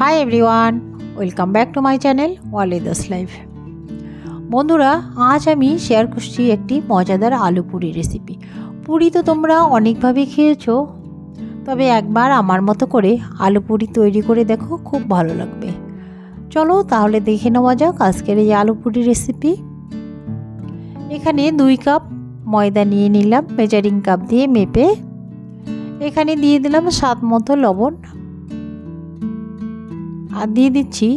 Hi everyone welcome back to my channel ওয়ালিদাস life বন্ধুরা, আজ আমি শেয়ার করছি একটি মজাদার আলু পুরি রেসিপি পুরি তো তোমরা অনেকভাবে খেয়েছো, তবে একবার আমার মতো করে আলু পুরি তৈরি করে দেখো, খুব ভালো লাগবে। চলো তাহলে দেখে নেওয়া যাক আজকের এই আলু পুরি রেসিপি এখানে দুই কাপ ময়দা নিয়ে নিলাম মেজারিং কাপ দিয়ে মেপে। এখানে দিয়ে দিলাম স্বাদ মতো লবণ আর দিয়ে দিচ্ছি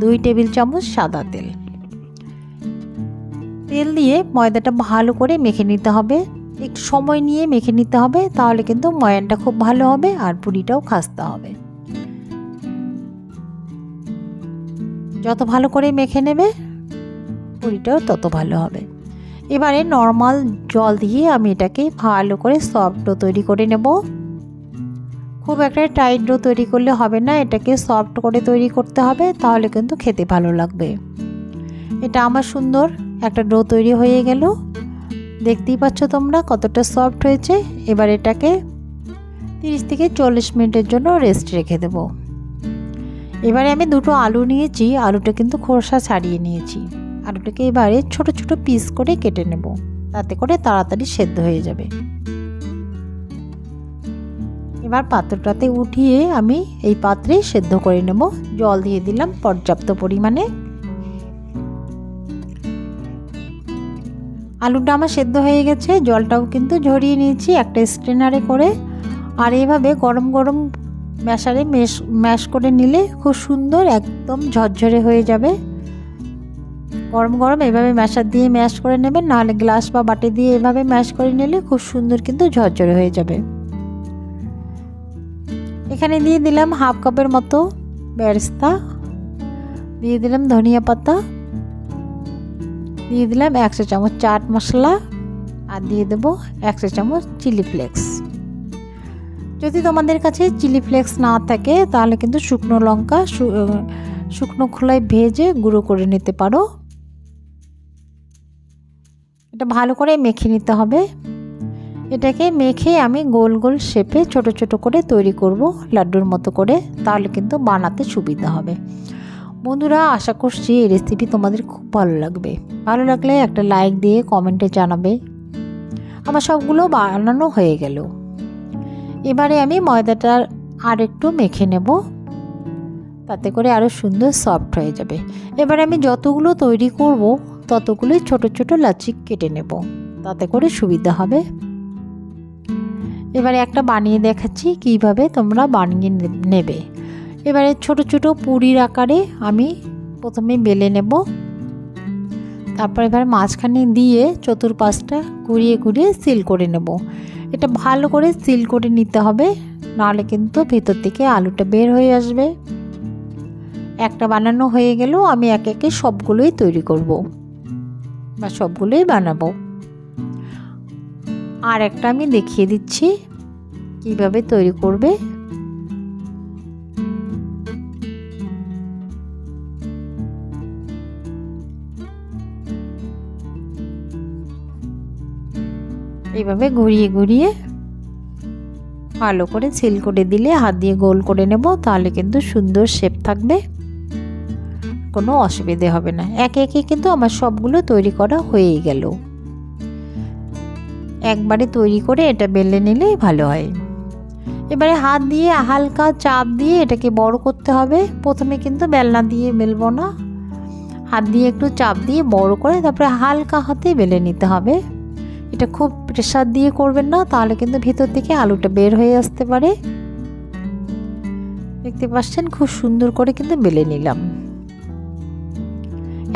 দুই টেবিল চামচ সাদা তেল। তেল দিয়ে ময়দাটা ভালো করে মেখে নিতে হবে। একটু সময় নিয়ে মেখে নিতে হবে, তাহলে কিন্তু ময়ানটা খুব ভালো হবে আর পুরিটাও খাসতে হবে। যত ভালো করে মেখে নেবে, পুরিটাও তত ভালো হবে। এবারে নর্মাল জল দিয়ে আমি এটাকে ভালো করে সফট তৈরি করে নেব। খুব একটা টাইট ডো তৈরি করলে হবে না, এটাকে সফট করে তৈরি করতে হবে, তাহলে কিন্তু খেতে ভালো লাগবে। এটা আমার সুন্দর একটা ডো তৈরি হয়ে গেল। দেখতেই পাচ্ছ তোমরা কতটা সফট হয়েছে। এবার এটাকে তিরিশ থেকে চল্লিশ মিনিটের জন্য রেস্ট রেখে দেব। এবারে আমি দুটো আলু নিয়েছি, আলুটা কিন্তু খোসা ছাড়িয়ে নিয়েছি। আলুটাকে এবারে ছোট ছোট পিস করে কেটে নেব, তাতে করে তাড়াতাড়ি সেদ্ধ হয়ে যাবে। এবার পাত্রটাতে উঠিয়ে আমি এই পাত্রে সেদ্ধ করে নেব। জল দিয়ে দিলাম পর্যাপ্ত পরিমাণে। আলুটা আমার সেদ্ধ হয়ে গেছে, জলটাও কিন্তু ঝরিয়ে নিয়েছি একটা স্ট্রেনারে করে। আর এইভাবে গরম গরম ম্যাশারে মেশ ম্যাশ করে নিলে খুব সুন্দর একদম ঝরঝরে হয়ে যাবে। গরম গরম এভাবে ম্যাশার দিয়ে ম্যাশ করে নেবেন, নাহলে গ্লাস বা বাটি দিয়ে এভাবে ম্যাশ করে নিলে খুব সুন্দর কিন্তু ঝরঝরে হয়ে যাবে। এখানে দিয়ে দিলাম হাফ কাপের মতো বেরেস্তা, দিয়ে দিলাম ধনিয়া পাতা, দিয়ে দিলাম একশো চামচ চাট মশলা আর দিয়ে দেবো একশো চামচ চিলি ফ্লেক্স। যদি তোমাদের কাছে চিলি ফ্লেক্স না থাকে, তাহলে কিন্তু শুকনো লঙ্কা শুকনো খোলায় ভেজে গুঁড়ো করে নিতে পারো। এটা ভালো করে মেখে নিতে হবে। এটাকে মেখে আমি গোল গোল শেপে ছোট ছোট করে তৈরি করব লাড্ডুর মতো করে, তাহলে কিন্তু বানাতে সুবিধা হবে। বন্ধুরা, আশা করছি এই রেসিপি তোমাদের খুব ভালো লাগবে। ভালো লাগলে একটা লাইক দিয়ে কমেন্টে জানাবে। আমার সবগুলো বানানো হয়ে গেল। এবারে আমি ময়দাটা আর একটু মেখে নেব। তাতে করে আরও সুন্দর সফট হয়ে যাবে। এবারে আমি যতগুলো তৈরি করব, ততগুলোই ছোট ছোট লাচি কেটে নেব। তাতে করে সুবিধা হবে। এবারে একটা বানিয়ে দেখাচ্ছি কীভাবে তোমরা বানিয়ে নেবে। এবারে ছোট ছোট পুরীর আকারে আমি প্রথমে বেলে নেব। তারপর এবার মাঝখানে দিয়ে চতুর্পাশটা ঘুরিয়ে ঘুরিয়ে সিল করে নেব। এটা ভালো করে সিল করে নিতে হবে, নাহলে কিন্তু ভেতর থেকে আলুটা বের হয়ে আসবে। একটা বানানো হয়ে গেলেও আমি একে একে সবগুলোই তৈরি করব বা সবগুলোই বানাবো। আর একটা আমি দেখিয়ে দিচ্ছি। কীভাবে তৈরি করবে? এইভাবে ঘুরিয়ে ঘুরিয়ে ভালো করে সিল করে দিলে, হাত দিয়ে গোল করে নেব, তাহলে কিন্তু সুন্দর শেপ থাকবে। কোনো অসুবিধে হবে না। একে একে কিন্তু আমার সবগুলো তৈরি করা হয়েই গেল। একবারে তৈরি করে এটা বেলে নিলেই ভালো হয়। এবারে হাত দিয়ে হালকা চাপ দিয়ে এটাকে বড় করতে হবে। প্রথমে কিন্তু বেলনা দিয়ে বেলবো না। হাত দিয়ে একটু চাপ দিয়ে বড় করে তারপরে হালকা হাতে বেলে নিতে হবে। এটা খুব প্রেশার দিয়ে করবেন না, তাহলে কিন্তু ভিতর থেকে আলুটা বের হয়ে আসতে পারে। দেখতে পাচ্ছেন খুব সুন্দর করে কিন্তু বেলে নিলাম।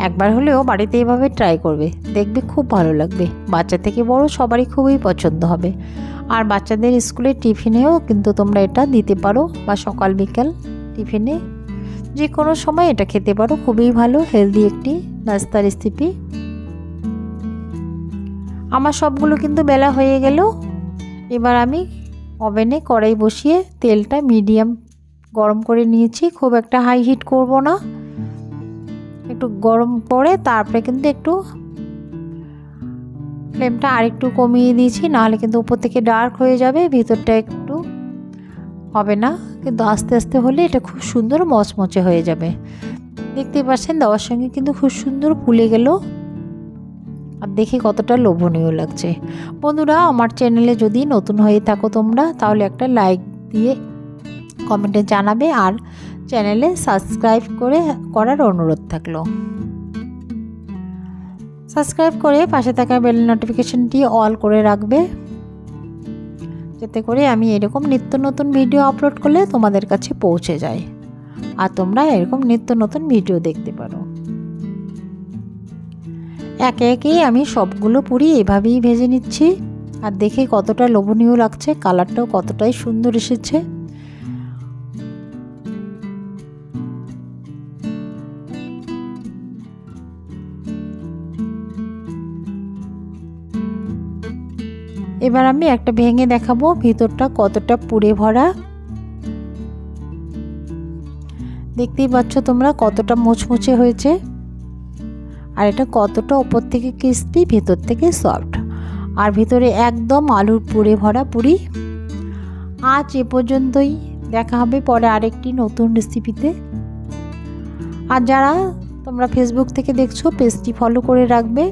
একবার হলেও বাড়িতে এভাবে ট্রাই করবে, দেখবে খুব ভালো লাগবে। বাচ্চা থেকে বড় সবারই খুবই পছন্দ হবে। আর বাচ্চাদের স্কুলে টিফিনেও কিন্তু তোমরা এটা দিতে পারো বা সকাল বিকাল টিফিনে। যে কোনো সময় এটা খেতে পারো, খুবই ভালো হেলদি একটি নাস্তা রেসিপি আমার সবগুলো কিন্তু বেলা হয়ে গেল। এবার আমি ওভেনে কড়াই বসিয়ে তেলটা মিডিয়াম গরম করে নিয়েছি, খুব একটা হাই হিট করব না। একটু গরম পরে তারপরে কিন্তু একটু ফ্লেমটা আরেকটু কমিয়ে দিয়েছি, নাহলে কিন্তু উপর থেকে ডার্ক হয়ে যাবে, ভিতরটা একটু হবে না। কিন্তু আস্তে আস্তে হলে এটা খুব সুন্দর মচমচে হয়ে যাবে। দেখতে পাচ্ছেন, দেওয়ার সঙ্গে কিন্তু খুব সুন্দর ফুলে গেল। আর দেখে কতটা লোভনীয় লাগছে। বন্ধুরা, আমার চ্যানেলে যদি নতুন হয়ে থাকো তোমরা, তাহলে একটা লাইক দিয়ে কমেন্টে জানাবে। আর চ্যানেলে সাবস্ক্রাইব করে করার অনুরোধ থাকল। সাবস্ক্রাইব করে পাশে থাকা বেল নোটিফিকেশনটি অল করে রাখবে। যাতে করে আমি এরকম নিত্য নতুন ভিডিও আপলোড করলে তোমাদের কাছে পৌঁছে যায়। আর তোমরা এরকম নিত্য নতুন ভিডিও দেখতে পারো। একে একেই আমি সবগুলো পুরি এভাবেই ভেজে নিচ্ছি। আর দেখে কতটা লোভনীয় লাগছে, কালারটাও কতটাই সুন্দর এসেছে। এবার আমি একটা ভেঙে দেখাবো ভিতরটা কতটা পুড়ে ভরা। দেখতেই পাচ্ছ তোমরা কতটা মুচমুচে হয়েছে। আর এটা কতটা ওপর থেকে ক্রিস্পি ভেতর থেকে সফট আর ভিতরে একদম আলুর পুড়ে ভরা পুরি। আজ এ পর্যন্তই। দেখা হবে পরে আরেকটি নতুন রেসিপিতে আর যারা তোমরা ফেসবুক থেকে দেখছ পেজটি ফলো করে রাখবে।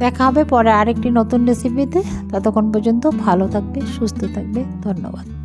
দেখা হবে পরে আরেকটি নতুন রেসিপিতে ততক্ষণ পর্যন্ত ভালো থাকবে সুস্থ থাকবে। ধন্যবাদ।